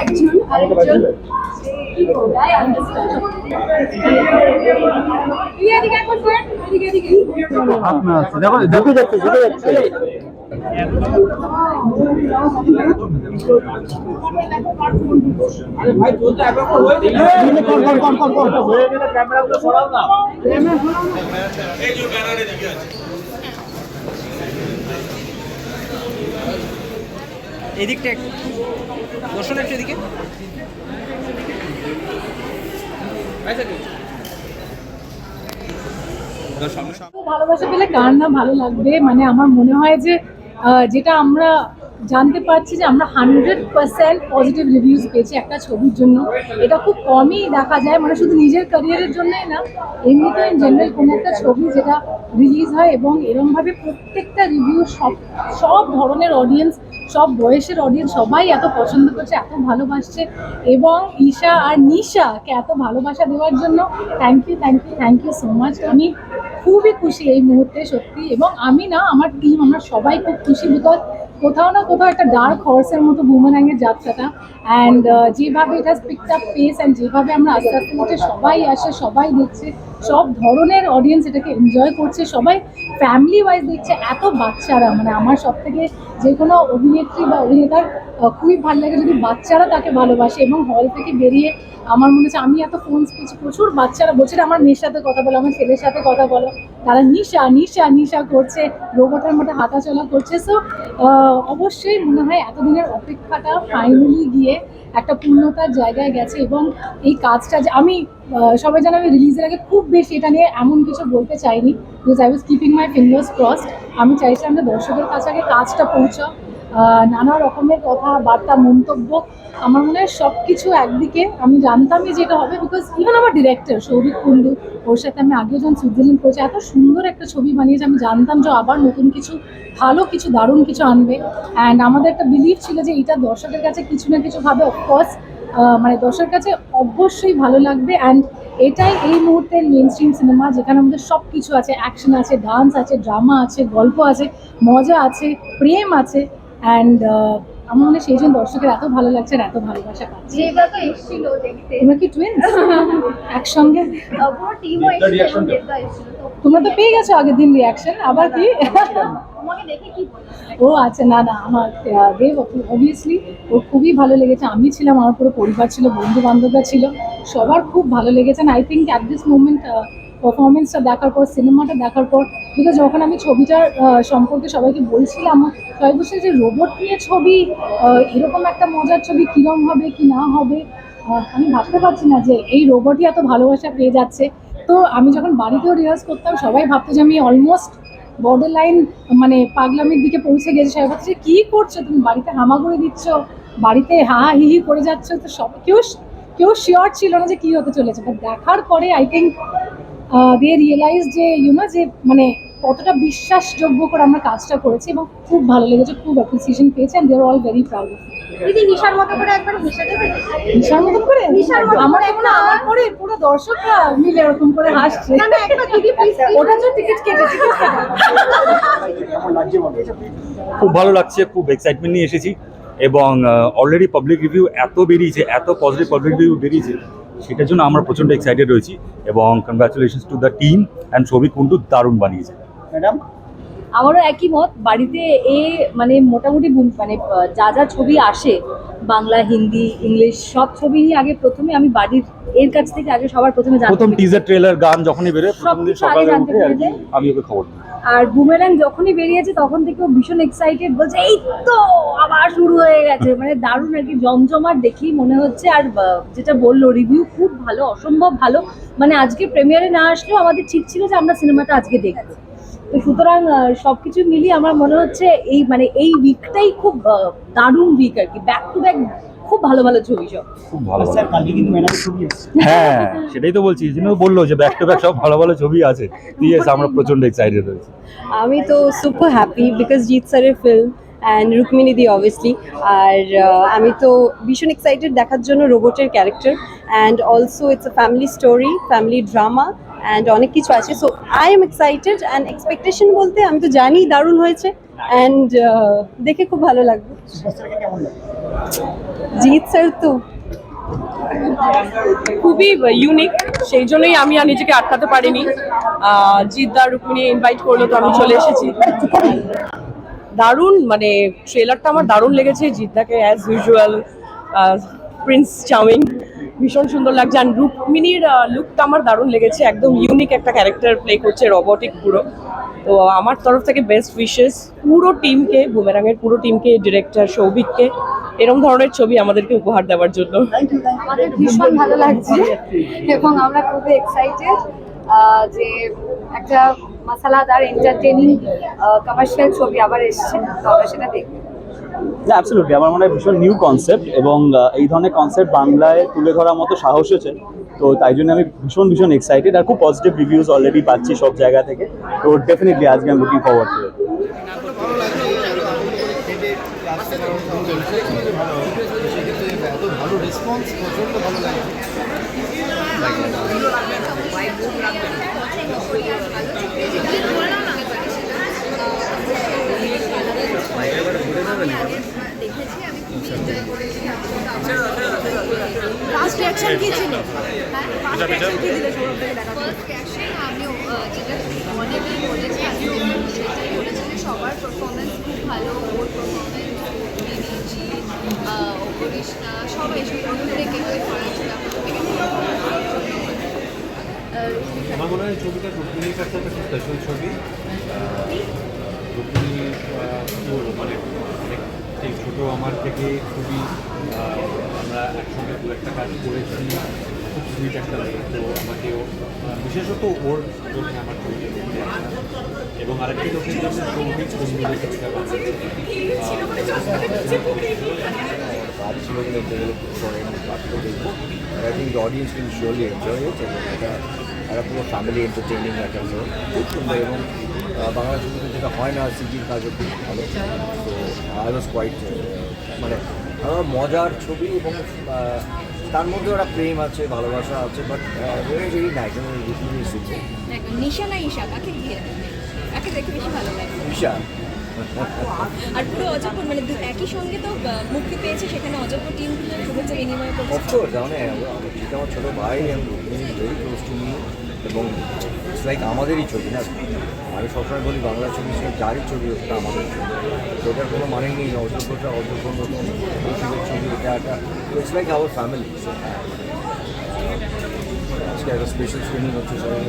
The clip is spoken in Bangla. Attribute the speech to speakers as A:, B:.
A: একজন আরেকজন কি করবে আই আন্ডারস্ট্যান্ড তুই এদিকে একবার ফ্রেন্ড এদিকে এদিকে
B: দেখো যাচ্ছে। ঢুকে যাচ্ছে
C: এদিকটা দর্শন একটু এদিকে
D: ভালোবাসা পেলে কার না ভালো লাগবে? মানে আমার মনে হয় যে যেটা আমরা জানতে পারছি যে আমরা হান্ড্রেড পার্সেন্ট পজিটিভ রিভিউজ পেয়েছি একটা ছবির জন্য। এটা খুব কমই দেখা যায় মানে শুধু নিজের ক্যারিয়ারের জন্যই না এমনিতে ইন জেনারেল কোনো একটা ছবি যেটা রিলিজ হয় এবং এরমভাবে প্রত্যেকটা রিভিউ সব সব ধরনের অডিয়েন্স সব বয়সের অডিয়েন্স সবাই এত পছন্দ করছে, এত ভালোবাসছে এবং ঈশা আর নিশাকে এত ভালোবাসা দেওয়ার জন্য thank you thank you thank you so much আমি খুবই খুশি এই মুহূর্তে সত্যি এবং আমি না, আমার টিম আমরা সবাই খুব খুশি বিকজ কোথাও না কোথাও একটা ডার্ক হর্সের মতো বুমারাঙের যাত্রাটা। অ্যান্ড যেভাবে এটা পিকড আপ পেস অ্যান্ড যেভাবে আমরা আস্তে আস্তে সবাই আসে, সবাই দেখছে সব ধরনের অডিয়েন্স এটাকে এনজয় করছে। সবাই ফ্যামিলি ওয়াইজ দেখছে এত বাচ্চারা মানে আমার সব থেকে যে কোনো অভিনেত্রী বা অভিনেতার খুবই ভালো লাগে যদি বাচ্চারা তাকে ভালোবাসে এবং হল থেকে বেরিয়ে আমার মনে হচ্ছে আমি এত ফোন পেয়েছি প্রচুর বাচ্চারা বলছে আমার মেয়ের সাথে কথা বলো, আমার ছেলের সাথে কথা বলো। তারা নিশা নিশা নিশা করছে রোবটের মতো হাঁটাচলা করছে। সো অবশ্যই মনে হয় এতদিনের অপেক্ষাটা ফাইনালি গিয়ে একটা পূর্ণতার জায়গায় গেছে এবং এই কাজটা যে আমি সবাই জানো আমি রিলিজের আগে খুব বেশি এটা নিয়ে এমন কিছু বলতে চাইনি because I was keeping my fingers crossed আমি চাইছিলাম যে দর্শকের কাছে আগে কাজটা আহ, নানা রকমের কথা বার্তা মন্তব্য আমার মনে হয় সব কিছু একদিকে। আমি জানতামই যেটা হবে বিকজ ইভেন আমার ডিরেক্টর সৌভিক কুন্ডু ওর সাথে আমি আগেও যখন সুইজারল্যান্ড করেছি এত সুন্দর একটা ছবি বানিয়েছে। আমি জানতাম যে আবার নতুন কিছু ভালো কিছু দারুণ কিছু আনবে। অ্যান্ড আমাদের একটা বিলিভ ছিল যে এটা দর্শকের কাছে কিছু না কিছু ভাবে অফকোর্স মানে দর্শকের কাছে অবশ্যই ভালো লাগবে। অ্যান্ড এটাই এই মুহূর্তের মেন স্ট্রিম সিনেমা যেখানে আমাদের সব কিছু আছে অ্যাকশন আছে ডান্স আছে ড্রামা আছে গল্প আছে মজা আছে প্রেম আছে। অ্যান্ড আমার মনে হয় সেই জন্য দর্শকের এত ভালো লাগছে আর এত ভালোবাসা পাচ্ছে। তোমরা কি টুইন্স একসঙ্গে? তোমরা তো পেয়ে গেছো আগের দিন রিয়াকশন আবার কি? ও আচ্ছা না না, আমার দেব অবভিয়াসলি ওর খুবই ভালো লেগেছে। আমি ছিলাম, আমার পুরো পরিবার ছিল বন্ধু বান্ধবরা ছিল, সবার খুব ভালো লেগেছে। I think at this moment পারফরমেন্সটা দেখার পর সিনেমাটা দেখার পর বিকজ যখন আমি ছবিটার সম্পর্কে সবাইকে বলছিলাম সবাই বলছে যে রোবট নিয়ে ছবি এরকম একটা মজার ছবি কীরকম হবে, কি না হবে আমি ভাবতে পারছি না যে এই রোবটই এত ভালোবাসা পেয়ে যাচ্ছে। তো আমি যখন বাড়িতেও রিহার্স করতাম, সবাই ভাবতো যে আমি অলমোস্ট বর্ডার লাইন মানে পাগলামির দিকে পৌঁছে গেছে। সবাই ভাবছে কি করছ? তুমি বাড়িতে হামাগুড়ি দিচ্ছ, বাড়িতে হা হা হি করে যাচ্ছ। তো সব কেউ কেউ শিওর ছিল না যে কী হতে চলেছে। বাট দেখার পরে আই থিঙ্ক দে রিয়েলাইজ যে ইউনো যে মানে কতটা বিশ্বাসযোগ্য করে আমরা কাজটা করেছি এবং খুব ভালো লেগেছে, খুব অ্যাপ্রিসিয়েশন পেয়েছে and they're all very proud
A: দিদি নিশার মতো করে একবার মিশে দেবে?
D: নিশার মতন করে?
A: নিশার মতন
D: আমার
A: করে
D: আমার পরে পুরো দর্শকরা মিলে এরকম করে হাসছে।
A: না না একবার দিদি প্লিজ
D: ওটার জন্য টিকিট কেটে টিকিট
B: খুব ভালো লাগছে খুব এক্সাইটমেন্ট নিয়ে এসেছি এবং অলরেডি পাবলিক রিভিউ এত বেরিয়েছে এত পজিটিভ পাবলিক রিভিউ বেরিয়েছে সেটার জন্য আমরা প্রচণ্ড এক্সাইটেড রয়েছি এবং congratulations to the team and ছবি কুন্ডু দারুণ বানিয়েছে।
E: ম্যাডাম
F: আমারও একই মত। বাড়িতে এ মানে মোটামুটি মানে যা যা ছবি আসে বাংলা হিন্দি ইংলিশ সব ছবি নিয়ে আগে প্রথমে আমি বাড়ির এর কাছ থেকে আগে সবার প্রথমে জানতে
B: প্রথম টিজার ট্রেলার গান যখনই বেরোয় প্রথম দিন সকালে উঠে আমি ওকে খবর
F: আর বুমেরাং যখনই বেরিয়েছে তখন থেকে ও ভীষণ এক্সাইটেড বলছে এই তো আবার শুরু হয়ে গেছে। মানে দারুণ আর কি জমজমাট দেখেই মনে হচ্ছে। আর যেটা বলল রিভিউ খুব ভালো অসম্ভব ভালো। মানে আজকে প্রিমিয়ারে না আসলেও আমাদের ঠিক ছিল যে আমরা সিনেমাটা আজকে দেখব। তো সুতরাং সব কিছু মিলিয়ে আমার মনে হচ্ছে এই মানে এই উইকটাই খুব দারুণ উইক আর কি। ব্যাক টু ব্যাক খুব ভালো ভালো ছবি সব।
B: খুব ভালো
E: স্যার কালকে কিন্তু ম্যাডামের ছবি এসেছে।
B: হ্যাঁ সেটাই তো বলছি এই জন্য বলল যে ব্যাক টু ব্যাক সব ভালো ভালো ছবি আছে। ইয়েস আমরা প্রচণ্ড এক্সাইটেড রয়েছি।
G: আমি তো সুপার হ্যাপি বিকজ জিৎ স্যারের ফিল্ম
E: অ্যান্ড রুক্মিণী দি অবভিয়াসলি আর আমি তো ভীষণ এক্সাইটেড দেখার জন্য রোবটের character and also it's a family story family drama and অনেক কিছু আছে। So I am excited and expectation বলতে আমি তো জানি দারুণ হয়েছে। অ্যান্ড দেখে খুব ভালো লাগবে জিৎ স্যার তো
G: খুবই ইউনিক সেই জন্যই আমি আর নিজেকে আটকাতে পারিনি। জিদ্দার রুক্মিণী ইনভাইট করল তো আমি চলে এসেছি। দারুণ মানে ট্রেলারটা আমার দারুণ লেগেছে। জিদ্দাকে অ্যাজ ইউজুয়াল প্রিন্স চাউমিং ভীষণ সুন্দর লাগছে। আর রুক্মিণীর লুকটা আমার দারুণ লেগেছে। একদম ইউনিক একটা ক্যারেক্টার প্লে করছে রোবটিক পুরো। তো আমার তরফ থেকে বেস্ট উইশেস পুরো টিমকে বুমেরাঙের পুরো টিমকে ডিরেক্টর সৌভিককে, এরম ধরনের ছবি আমাদেরকে উপহার দেওয়ার জন্য।
F: আমাদের ভীষণ ভালো লাগছে। এবং আমরা খুবই এক্সাইটেড যে একটা মশালাদার এন্টারটেনিং কমার্শিয়াল ছবি আবার এসছে। তো আমরা সেটা দেখব।
H: না অ্যাবসলিউটলি আমার মনে হয় ভীষণ নিউ কনসেপ্ট এবং এই ধরনের কনসেপ্ট বাংলায় তুলে ধরার মতো সাহস হয়েছে তো তাই জন্য আমি ভীষণ ভীষণ এক্সাইটেড আর খুব পজিটিভ রিভিউজ অলরেডি পাচ্ছি সব জায়গা থেকে। তো ডেফিনেটলি আজকে আমি looking forward to
A: first reaction কি ছিল ফার্স্ট রিঅ্যাকশন কি দিলে সৌরভ থেকে দেখা
I: ফার্স্ট রিয়াকশন আমিও আহ, যেটা অনেকেই বলেছে আমি সেটাই বলেছি যে সবার পারফরমেন্স খুব ভালো ওর পারফরমেন্স এনার্জি সবাই করেছিলাম
J: আমার মনে হয় ছবিটা রুক্মিণীর কাছে একটা খুব স্পেশাল ছবি। রুক্মিণী মানে অনেক ছোটো আমার থেকে খুবই আমরা একসঙ্গে দু একটা কাজ করেছি। খুব সুইট একটা লাগে তো আমাকেও বিশেষত ওর জন্য আমার ছবিটা দেখতে এবং আরেকটি লোকের জন্য সৌভিক বন্ধুদের ছবিটা
K: কাজ ছিল বলে ডেভেলপ করে বাকিটা দেখব I think audience will surely enjoy it এবং এটা একটা পুরো ফ্যামিলি এন্টারটেইনিং একটা শো খুব সুন্দর এবং বাংলা ছবিতে যেটা হয় না সিজির কাজও খুব ভালো তো আই ওয়াজ কোয়াইট মানে আমার মজার ছবি এবং তার মধ্যে ওরা প্রেম আছে ভালোবাসা আছে বাট ভেরি নাইস সিজির
I: নিশা না ঈশা কাকে ঘিরে কাকে দেখে বেশি ভালো লাগে?
K: ঈশা?
I: আর পুরো মানে একই সঙ্গে তো মুক্তি পেয়েছে সেখানে অযোগ্য টিমগুলো শুভেচ্ছা বিনিময় করছে।
K: অফকোর্স মানে আমার ছোটো ভাই ভেরি ক্লোজ টু মি এবং লাইক আমাদেরই ছবি না? আমি সবসময় বলি, বাংলা ছবি সে যারই ছবি তা আমাদের ছবি। তো এটার কোনো মানে নেই, অযোগ্যটা অযোগ্য কৌশিকের ছবি, এটা একটা ইটস লাইক আওয়ার ফ্যামিলি আজকে একটা স্পেশাল স্ক্রিনিং হচ্ছে, সবাই।